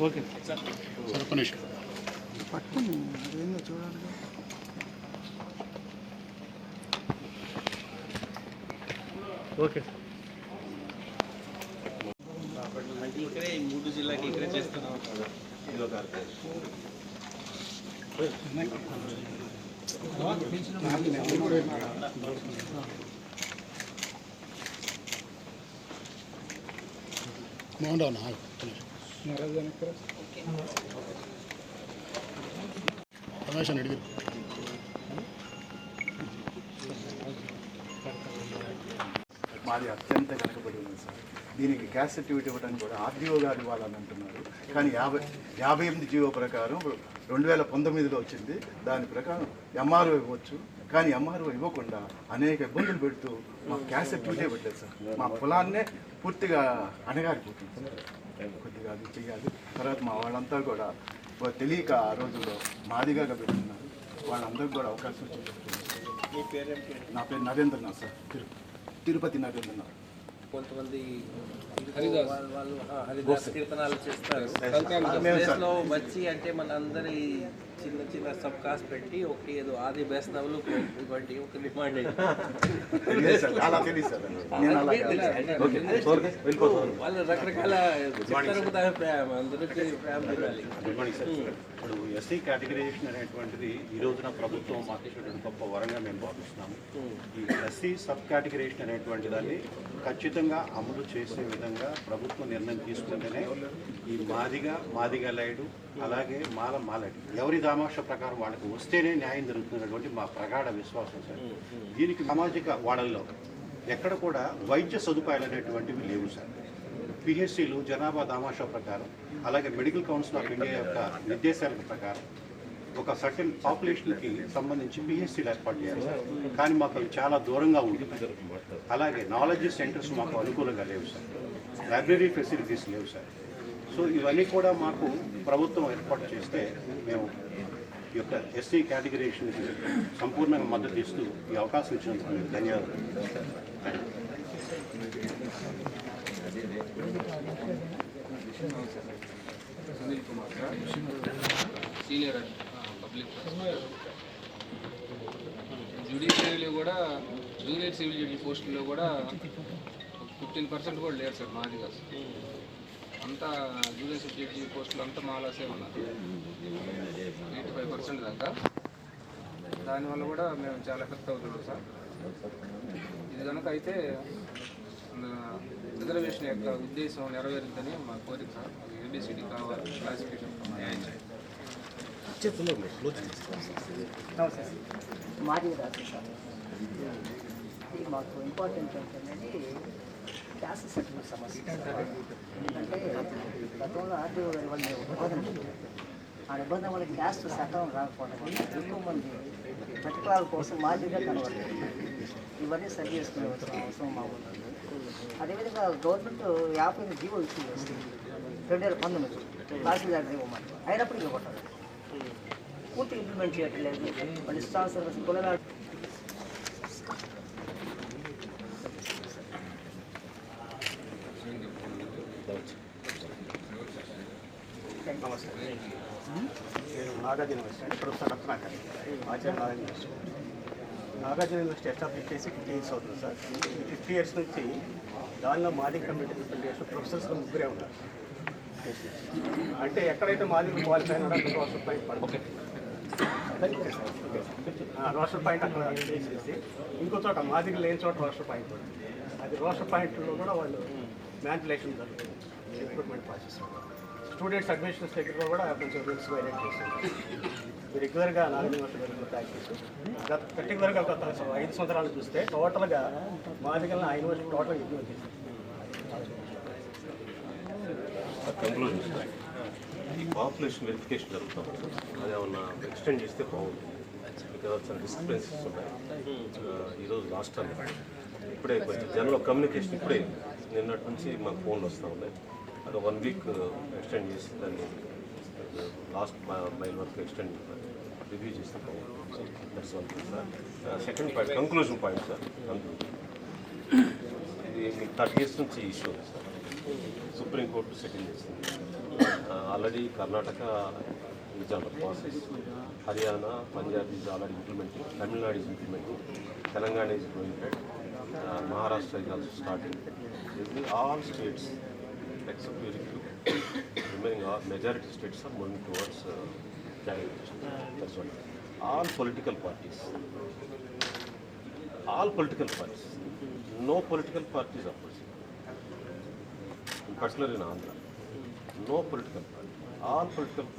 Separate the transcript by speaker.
Speaker 1: Okay.
Speaker 2: Sir ఒక్క
Speaker 3: ఏందో చూడాలి
Speaker 1: ఓకే
Speaker 4: అంటే ఇక్కడే ఈ మూడు జిల్లాకి ఇక్కడే చేస్తున్నాం
Speaker 2: Mohan Rao Mohan down. Okay. Permission, okay. okay. okay. okay. okay. okay. okay.
Speaker 5: మాది అత్యంత కనకబడి ఉంది సార్. దీనికి క్యాస్ట్ సర్టిఫికేట్ ఇవ్వడానికి కూడా ఆర్డీఓ గారు ఇవ్వాలని అంటున్నారు కానీ యాభై యాభై ఎనిమిది జీవో ప్రకారం రెండు వేల పంతొమ్మిదిలో వచ్చింది. దాని ప్రకారం ఎంఆర్ఓ ఇవ్వచ్చు. కానీ ఎంఆర్ఓ ఇవ్వకుండా అనేక ఇబ్బందులు పెడుతూ మా క్యాస్ట్ సర్టిఫికేట్ పెట్టలేదు సార్. మా పొలాన్నే పూర్తిగా అణగారిపోతుంది సార్. కొద్దిగా అది చెయ్యాలి. తర్వాత మా వాళ్ళంతా కూడా తెలియక ఆ రోజుల్లో మాదిగా పెడుతున్నారు. వాళ్ళందరికీ కూడా అవకాశం వచ్చింది నా పేరు నరేంద్రనాథ్ సార్. తిరు తిరుపతి నరేంద్రనాథ్
Speaker 4: కొంతమంది వాళ్ళు హరిదాస్ కీర్తనాలు చేస్తారు. వచ్చి అంటే మన అందరి చిన్న చిన్న సబ్ కాస్ట్ పెట్టి ఒక ఏదో ఆది బేస్నవులు ఇవ్వండి ఒక డిమాండ్. వాళ్ళు రకరకాల అందరికీ ప్రేమ తినాలి
Speaker 6: సార్ ఇప్పుడు ఎస్సీ కేటగిరైజేషన్ అనేటువంటిది ఈ రోజున ప్రభుత్వం మాకు ఇచ్చినటువంటి గొప్ప వరంగా మేము భావిస్తున్నాము. ఈ ఎస్సీ సబ్ కేటగిరైజేషన్ అనేటువంటి దాన్ని ఖచ్చితంగా అమలు చేసే విధంగా ప్రభుత్వం నిర్ణయం తీసుకుంటేనే ఈ మాదిగ మాదిగ లైడు అలాగే మాల మాలడి ఎవరి దామాష ప్రకారం వాళ్ళకి వస్తేనే న్యాయం జరుగుతున్నటువంటి మా ప్రగాఢ విశ్వాసం సార్. దీనికి సామాజిక వాడల్లో ఎక్కడ కూడా వైద్య సదుపాయాలు అనేటువంటివి లేవు సార్. పిహెచ్సిలు జనాభా దామాషా ప్రకారం అలాగే మెడికల్ కౌన్సిల్ ఆఫ్ ఇండియా యొక్క నిర్దేశాల ప్రకారం ఒక సర్టెన్ పాపులేషన్కి సంబంధించి పిహెచ్సీలు ఏర్పాటు చేయాలి సార్. కానీ మాకు అవి చాలా దూరంగా ఉంటుంది అలాగే నాలెడ్జ్ సెంటర్స్ మాకు అనుకూలంగా లేవు సార్. లైబ్రరీ ఫెసిలిటీస్ లేవు సార్. సో ఇవన్నీ కూడా మాకు ప్రభుత్వం ఏర్పాటు చేస్తే మేము ఈ యొక్క ఎస్సీ కేటగిరీషన్కి సంపూర్ణంగా మద్దతు ఇస్తూ ఈ అవకాశం ఇచ్చినందుకు మీకు ధన్యవాదాలు.
Speaker 7: Sunil Kumar sir senior public జ్యుడిషియరీలో కూడా జూనియర్ సివిల్ జడ్జి పోస్టుల్లో కూడా ఫిఫ్టీన్ పర్సెంట్ కూడా లేరు సార్ మాది కాదు. అంతా జూనియర్ జడ్జి పోస్టులు అంతా మాలాసే ఉన్నారు. ఎయిటీ ఫైవ్ పర్సెంట్ దాకా. దానివల్ల కూడా మేము చాలా ఎఫెక్ట్ అవుతున్నాం సార్. ఇది కనుక అయితే రిజర్వేషన్ యొక్క ఉద్దేశం నెరవేరుద్దని మా కోరిక సార్. అది ఏబిసిడి కావాలి క్లాసిఫికేషన్
Speaker 3: మాది రాజు సార్ మాకు ఇంపార్టెంట్ ఏంటంటే క్యాస్ట్ సర్టిఫికేట్ సమస్య అంటే గతంలో ఆర్టీఓ గారి వల్ల మేము నిబంధన ఆ నిబంధన వల్ల క్యాస్ట్ సక్రమం రాకపోవడం ఎక్కువ మంది ప్రతిఫలాల కోసం మాదిరిగా కనబడలేదు ఇవన్నీ సరి చేసుకునే అవసరం అవసరం మాకున్నది అదేవిధంగా గవర్నమెంట్ యాభై ఎనిమిది జీవో ఇష్యూ చేస్తుంది రెండు వేల పంతొమ్మిది తహసీల్దార్ ఇవ్వమని అయినప్పుడు ఇవ్వటం పూర్తి ఇంప్లిమెంట్ చేయట్లేదు మళ్ళీ కులనాడు
Speaker 8: నేను Nagarjuna university professor Ratnakar. Acharya Narayana university. Nagarjuna university establish చేసి ఫిఫ్టీ ఇయర్స్ అవుతుంది సార్. ఈ ఫిఫ్టీ ఇయర్స్ నుంచి దానిలో మాది కమ్యూనిటీ ట్వంటీ ఇయర్స్ ప్రొఫెసర్స్ ముగ్గురే ఉన్నారు. అంటే ఎక్కడైతే మాది క్వాలిఫై అక్కడ రోస్టర్ పాయింట్ పడుతుంది రోస్టర్ పాయింట్ అక్కడ చేసేసి ఇంకో చోట మాదిరి లేని చోట రోస్టర్ పాయింట్ అది రోస్టర్ పాయింట్లో కూడా వాళ్ళు మ్యానిపులేషన్ జరుగుతుంది. రిక్రూట్మెంట్ ప్రాసెస్ స్టూడెంట్స్ అడ్మిషన్స్ దగ్గర కూడా కొంచెం రూల్స్ వైలేట్ చేస్తుంది రెగ్యులర్గా నాలుగు యూనివర్సిటీ ప్రాక్టీస్ గత పర్టికులర్గా గత ఐదు సంవత్సరాలు చూస్తే టోటల్గా మాదిగల ఆ యూనివర్సిటీ టోటల్ ఇగ్నోర్ చేసింది
Speaker 9: ఈ పాపులేషన్ వెరిఫికేషన్ జరుగుతాం. అది ఏమన్నా ఎక్స్టెండ్ చేస్తే బాగుంటుంది. బికాజ్ చాలా ఉన్నాయి. ఈరోజు లాస్ట్ టైం ఇప్పుడే కొంచెం జనరల్ కమ్యూనికేషన్ ఇప్పుడే. నిన్నటి నుంచి మాకు ఫోన్లు వస్తూ ఉన్నాయి. అది వన్ వీక్ ఎక్స్టెండ్ చేసి దాన్ని లాస్ట్ మైల్ వరకు ఎక్స్టెండ్ రివ్యూ చేస్తే that's one thing sir second point conclusion point sir conclusion ఇది థర్డ్ థర్టీ ఇయర్స్ నుంచి ఇష్యూ ఉంది సార్ సుప్రీంకోర్టు సెటిల్ చేసింది already Karnataka is under process Haryana Punjab is already implementing Tamil Nadu is implementing Telangana is going Maharashtra is also starting all states except very few remaining all majority states are moving towards uh. That's what. All political parties, all political parties, no political parties opposite. In particular in Andhra, no political party, all political parties.